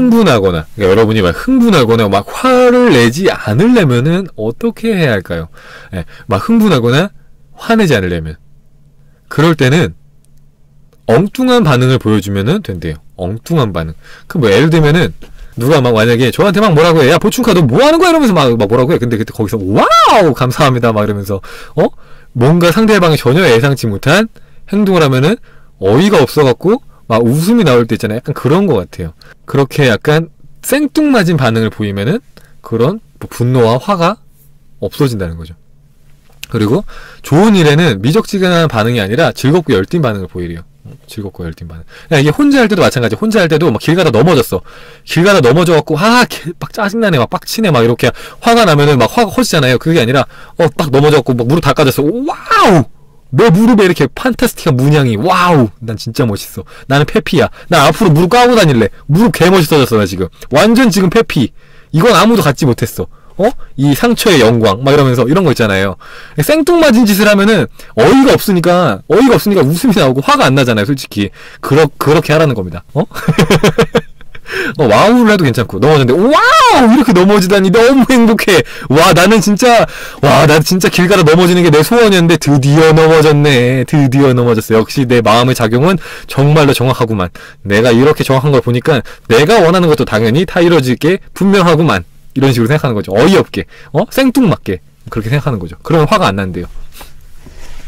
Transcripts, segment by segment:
흥분하거나 그러니까 여러분이 막 흥분하거나 막 화를 내지 않으려면은 어떻게 해야 할까요? 예, 막 흥분하거나 화내지 않으려면 그럴 때는 엉뚱한 반응을 보여주면은 된대요. 엉뚱한 반응. 그 뭐 예를 들면은 누가 막 만약에 저한테 막 뭐라고 해. 야 보충카 너 뭐 하는 거야 이러면서 막, 막 뭐라고 해. 근데 그때 거기서 와우 감사합니다 막 이러면서 어 뭔가 상대방이 전혀 예상치 못한 행동을 하면은 어이가 없어갖고 막 웃음이 나올 때 있잖아요. 약간 그런 것 같아요. 그렇게 약간 생뚱맞은 반응을 보이면은 그런 뭐 분노와 화가 없어진다는 거죠. 그리고 좋은 일에는 미적지근한 반응이 아니라 즐겁고 열띤 반응을 보이래요. 즐겁고 열띤 반응. 야, 이게 혼자 할 때도 마찬가지. 혼자 할 때도 막 길 가다 넘어졌어. 길 가다 넘어져갖고 아, 개- 막 짜증나네, 막 빡치네, 막 이렇게 화가 나면은 막 화가 커지잖아요. 그게 아니라 어, 딱 넘어졌고 막 무릎 다 까졌어. 와우! 내 무릎에 이렇게 판타스틱한 문양이 와우! 난 진짜 멋있어. 나는 페피야. 나 앞으로 무릎 까고 다닐래. 무릎 개 멋있어졌어, 나 지금. 완전 지금 페피. 이건 아무도 갖지 못했어. 어? 이 상처의 영광 막 이러면서 이런 거 있잖아요. 생뚱맞은 짓을 하면은 어이가 없으니까 어이가 없으니까 웃음이 나오고 화가 안 나잖아요, 솔직히. 그러 그렇게 하라는 겁니다. 어? 어, 와우를 해도 괜찮고 넘어졌는데 와우! 이렇게 넘어지다니 너무 행복해. 와 나는 진짜 와 나 진짜 길 가다 넘어지는 게 내 소원이었는데 드디어 넘어졌네. 드디어 넘어졌어. 역시 내 마음의 작용은 정말로 정확하구만. 내가 이렇게 정확한 걸 보니까 내가 원하는 것도 당연히 다 이루어질 게 분명하구만. 이런 식으로 생각하는 거죠. 어이없게. 어? 생뚱맞게. 그렇게 생각하는 거죠. 그러면 화가 안 난대요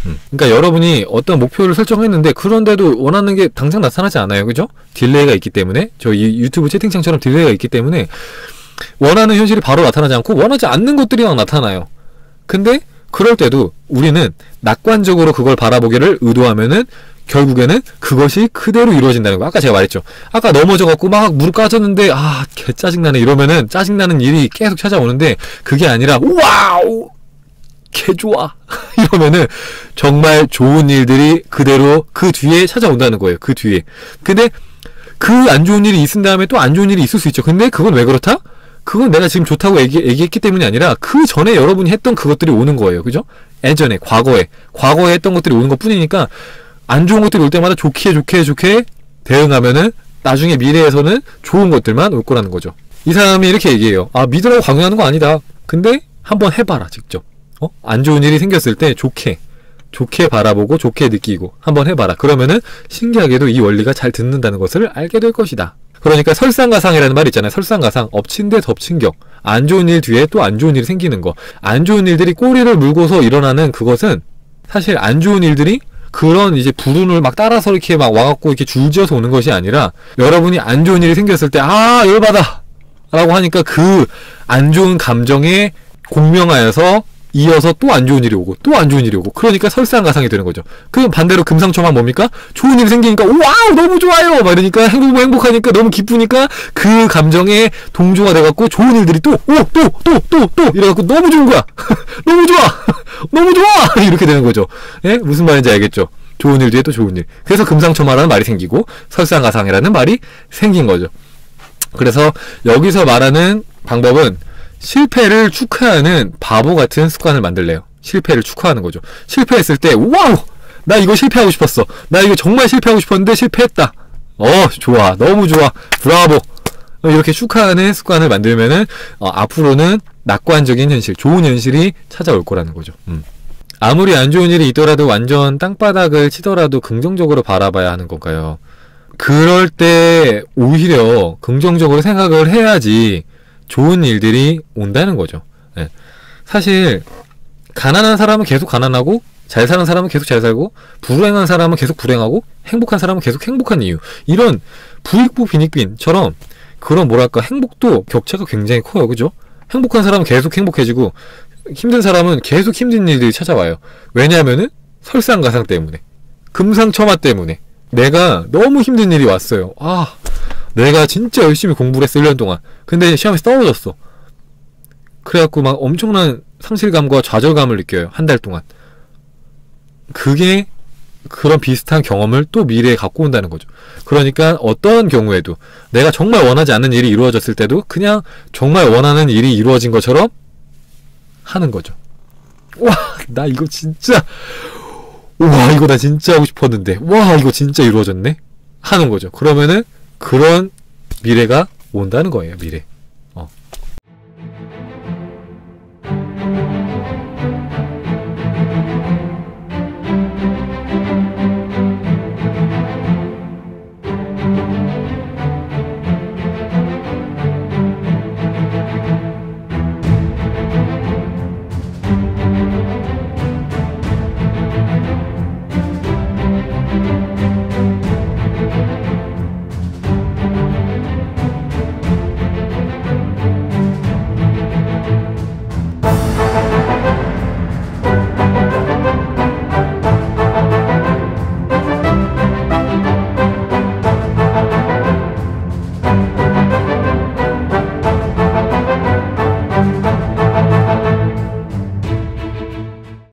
음. 그러니까 여러분이 어떤 목표를 설정했는데 그런데도 원하는 게 당장 나타나지 않아요. 그죠? 딜레이가 있기 때문에 저이 유튜브 채팅창처럼 딜레이가 있기 때문에 원하는 현실이 바로 나타나지 않고 원하지 않는 것들이 막 나타나요. 근데 그럴 때도 우리는 낙관적으로 그걸 바라보기를 의도하면은 결국에는 그것이 그대로 이루어진다는 거. 아까 제가 말했죠. 아까 넘어져갖고 막 무릎 까졌는데 아 개 짜증나네 이러면은 짜증나는 일이 계속 찾아오는데 그게 아니라 와우 개 좋아 이러면은 정말 좋은 일들이 그대로 그 뒤에 찾아온다는 거예요. 그 뒤에. 근데 그 안 좋은 일이 있은 다음에 또 안 좋은 일이 있을 수 있죠. 근데 그건 왜 그렇다? 그건 내가 지금 좋다고 얘기, 얘기했기 때문이 아니라 그 전에 여러분이 했던 그것들이 오는 거예요. 그죠? 예전에, 과거에. 과거에 했던 것들이 오는 것 뿐이니까 안 좋은 것들이 올 때마다 좋게 좋게 좋게 대응하면은 나중에 미래에서는 좋은 것들만 올 거라는 거죠. 이 사람이 이렇게 얘기해요. 아, 믿으라고 강요하는 거 아니다. 근데 한번 해봐라, 직접. 어? 안 좋은 일이 생겼을 때 좋게 좋게 바라보고 좋게 느끼고 한번 해봐라. 그러면은 신기하게도 이 원리가 잘 듣는다는 것을 알게 될 것이다. 그러니까 설상가상이라는 말 있잖아요. 설상가상 엎친 데 덮친 격. 안 좋은 일 뒤에 또 안 좋은 일이 생기는 거. 안 좋은 일들이 꼬리를 물고서 일어나는 그것은 사실 안 좋은 일들이 그런 이제 불운을 막 따라서 이렇게 막 와갖고 이렇게 줄지어서 오는 것이 아니라 여러분이 안 좋은 일이 생겼을 때 아 열받아 라고 하니까 그 안 좋은 감정에 공명하여서 이어서 또 안 좋은 일이 오고 또 안 좋은 일이 오고 그러니까 설상가상이 되는 거죠. 그 반대로 금상첨화 뭡니까? 좋은 일이 생기니까 와우 너무 좋아요 막 이러니까 행복 행복하니까 너무 기쁘니까 그 감정에 동조가 돼갖고 좋은 일들이 또 오 또 또 또 또 이래갖고 너무 좋은 거야 너무 좋아 너무 좋아 이렇게 되는 거죠. 예 무슨 말인지 알겠죠? 좋은 일 뒤에 또 좋은 일. 그래서 금상첨화라는 말이 생기고 설상가상이라는 말이 생긴 거죠. 그래서 여기서 말하는 방법은 실패를 축하하는 바보 같은 습관을 만들래요. 실패를 축하하는 거죠. 실패했을 때, 와우! 나 이거 실패하고 싶었어. 나 이거 정말 실패하고 싶었는데 실패했다. 어, 좋아. 너무 좋아. 브라보. 어, 이렇게 축하하는 습관을 만들면은, 어, 앞으로는 낙관적인 현실, 좋은 현실이 찾아올 거라는 거죠. 음. 아무리 안 좋은 일이 있더라도 완전 땅바닥을 치더라도 긍정적으로 바라봐야 하는 건가요? 그럴 때 오히려 긍정적으로 생각을 해야지 좋은 일들이 온다는 거죠. 예. 사실 가난한 사람은 계속 가난하고 잘 사는 사람은 계속 잘 살고 불행한 사람은 계속 불행하고 행복한 사람은 계속 행복한 이유. 이런 부익부 빈익빈처럼 그런 뭐랄까 행복도 격차가 굉장히 커요. 그죠? 행복한 사람은 계속 행복해지고 힘든 사람은 계속 힘든 일들이 찾아와요. 왜냐하면은 설상가상 때문에 금상첨화 때문에 내가 너무 힘든 일이 왔어요. 아 내가 진짜 열심히 공부를 했어 1년 동안. 근데 시험에서 떨어졌어. 그래갖고 막 엄청난 상실감과 좌절감을 느껴요 한 달 동안. 그게 그런 비슷한 경험을 또 미래에 갖고 온다는 거죠. 그러니까 어떤 경우에도 내가 정말 원하지 않는 일이 이루어졌을 때도 그냥 정말 원하는 일이 이루어진 것처럼 하는 거죠. 와 나 이거 진짜 와 이거 나 진짜 하고 싶었는데 와 이거 진짜 이루어졌네? 하는 거죠. 그러면은 그런 미래가 온다는 거예요, 미래.